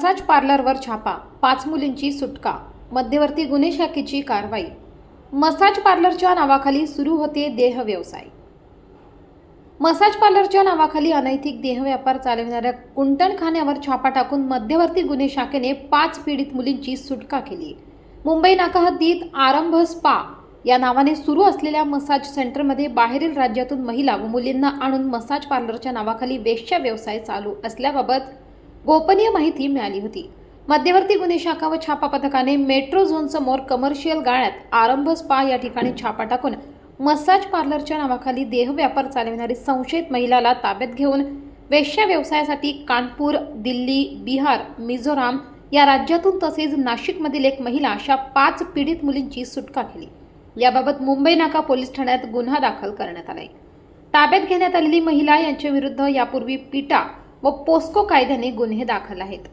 Massage पार्लरवर छापा पाच मुलींची सुटका मध्यवर्ती गुन्हे शाखेची कारवाई. मसाज पार्लरच्या नावाखाली सुरू होते देह व्यवसाय. मसाज पार्लरच्या नावाखाली अनैतिक देहव्यापार चालविणाऱ्या कुंटणखान्यावर छापा टाकून मध्यवर्ती गुन्हे शाखेने पाच पीडित मुलींची सुटका केली. मुंबई नाकाहद्दीत आरंभ स्पा या नावाने सुरू असलेल्या मसाज सेंटरमध्ये बाहेरील राज्यातून महिला व मुलींना आणून मसाज पार्लरच्या नावाखाली वेश्या व्यवसाय चालू असल्याबाबत गोपनीय माहिती मिळाली होती. मध्यवर्ती गुन्हे शाखा व छापा पथकाने मेट्रो झोनसमोर कमर्शियल गाळ्यात आरंभ स्पा या ठिकाणी छापा टाकून मसाज पार्लरच्या नावाखाली देहव्यापार चालविणारी संशयित महिलाला ताब्यात घेऊन वेश्या व्यवसायासाठी कानपूर दिल्ली बिहार मिझोराम या राज्यातून तसेच नाशिकमधील एक महिला अशा पाच पीडित मुलींची सुटका केली. याबाबत मुंबई नाका पोलीस ठाण्यात गुन्हा दाखल करण्यात आलाय. ताब्यात घेण्यात आलेली महिला यांच्याविरुद्ध यापूर्वी पिटा व पोस्को कायद्याने गुन्हे दाखल आहेत.